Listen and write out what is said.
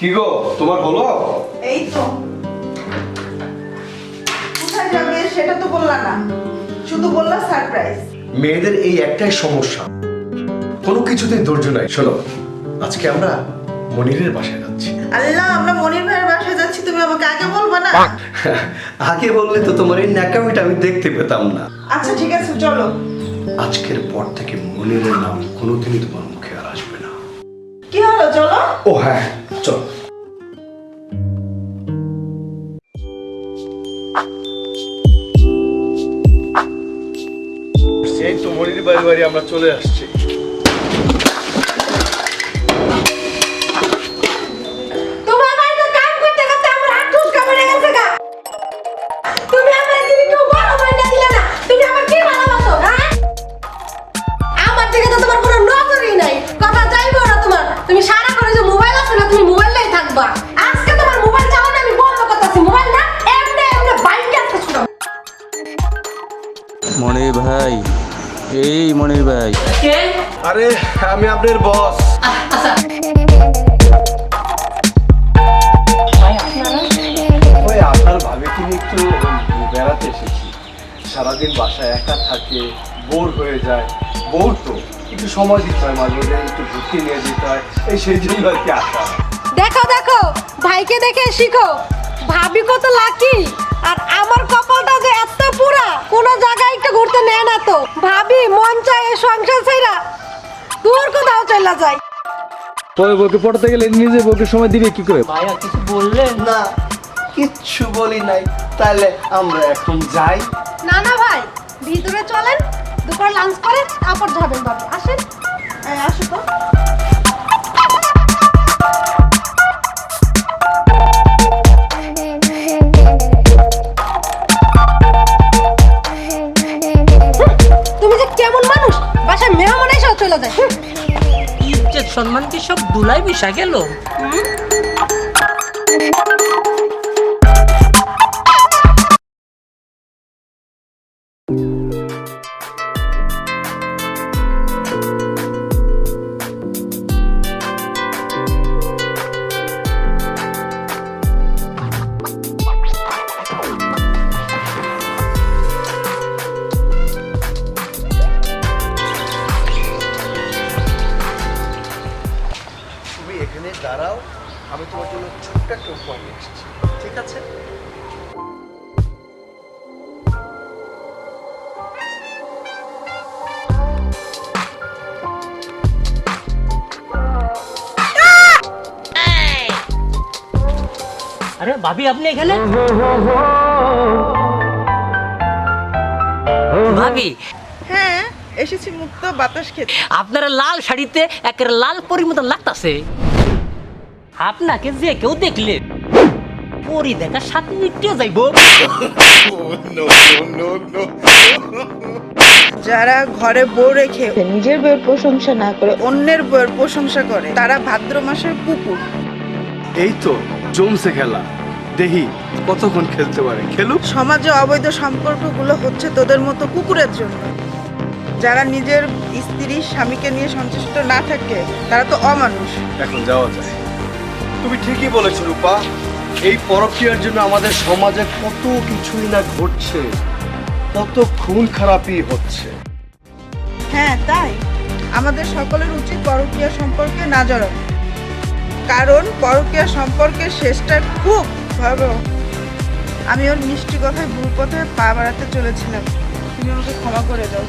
কি গো তোমার হলো? এই তো কোথায় যাবে সেটা তো বললা না। শুধু বললা সারপ্রাইজ মেয়েদের এই একটাই সমস্যা। কোনো কিছুতেই ধৈর্য নাই। শোনো আজকে আমরা মনিরের বাসায় যাচ্ছি। আল্লাহ আমরা মনির ভাইয়ের বাসায় যাচ্ছি তুমি আমাকে আগে বলবা না? আগে বললে তো তোমার এই ন্যাকামিটা আমি দেখতে পেতাম না। আচ্ছা ঠিক আছে চলো। আজকের পর থেকে মনিরের নাম কোনোদিনই তোমার মুখে আর আসবে না। কি হলো চলো? ও হ্যাঁ। চল। সেই তো মনির বাড়ি বাড়ি আমরা চলে আসছি। আমার হ্যাঁ? আমার দিকে তো তোমার কোনো নজরই নাই। কথা মোবাইল তুমি মোবাইলেই থাকবা। আজকে তোমার মোবাইল চালানো আমি বন্ধ করতেছি মোবাইল না এমনি এমনি বাইকে আসতে শুনো। মনির ভাই এই মনির ভাই। কে? আরে আমি আপনার বস। আচ্ছা। ওই আপনার ভাবিকে নিয়ে একটু বেড়াতে এসেছি। সারাদিন বাসায় একা থাকে বোর হয়ে যায়। বোর তো। একটু সময় দিতে হয় মাঝে মাঝে একটু ঘুরতে নিয়ে যেতে হয়। এই সেই জন্য আর কি আসা। দেখো দেখো ভাইকে দেখে শিখো। ভাবি কত লাকি আর আমার কপালটা যে এত পুরা কোন জায়গায় একটু ঘুরতে নেয় না তো। ভাবি মন চায় এই সংসার ছাইরা দূর কোথাও চলে যায়। পরে বউকে পড়তে গেলে নিজে বউকে সময় দিবে কি করে? ভাইয়া কিছু বললেন না কিচ্ছু বলি নাই। তাহলে আমরা এখন যাই। না না ভাই ভিতরে চলেন। দুপুর লাঞ্চ করেন তারপর যাবেন ভাবি আসেন। আসো তো। তুমি যে কেমন মানুষ বাসায় মেহমান চলে যায়। ইজ্জত সম্মান কি সব দুলাই বিষা গেল? দাঁড়াও আমি তোমার জন্য ছোট্ট একটা উপহার নিয়ে এসেছি ঠিক আছে? আরে ভাবি আপনি এখানে? ভাবি হ্যাঁ এসেছি মুক্ত বাতাস খেতে। আপনার লাল শাড়িতে একের লাল পরির মতন লাগতাছে। আপনাকে যে কেউ দেখলে পরি দেখা সাথে মিটিয়ে যাইবো। যারা ঘরে বউ রেখে নিজের বউয়ের প্রশংসা না করে অন্যের বউয়ের প্রশংসা করে তারা ভাদ্র মাসের কুকুর। এই তো জমছে খেলা। দেখি কতক্ষণ খেলতে পারে? খেলুক। সমাজে অবৈধ সম্পর্কগুলো হচ্ছে তোদের মতো কুকুরের জন্য। যারা নিজের স্ত্রী স্বামীকে নিয়ে সন্তুষ্ট না থাকে তারা তো অমানুষ। এখন যাওয়া যায়। তুমি ঠিকই বলেছ, রূপা। এই পরক্রিয়ার জন্য আমাদের সমাজে কত কিছুই না ঘটছে, কত খুন খারাপই হচ্ছে। হ্যাঁ তাই। আমাদের সকলের উচিত পরকীয়া সম্পর্কে না জড়ানো কারণ পরকীয়া সম্পর্কে শেষটা খুব ভয়াবহ। আমি ওর মিষ্টি কথায় ভুল পথে পা বাড়াতে চলেছিলাম। তুমি আমাকে ক্ষমা করে দাও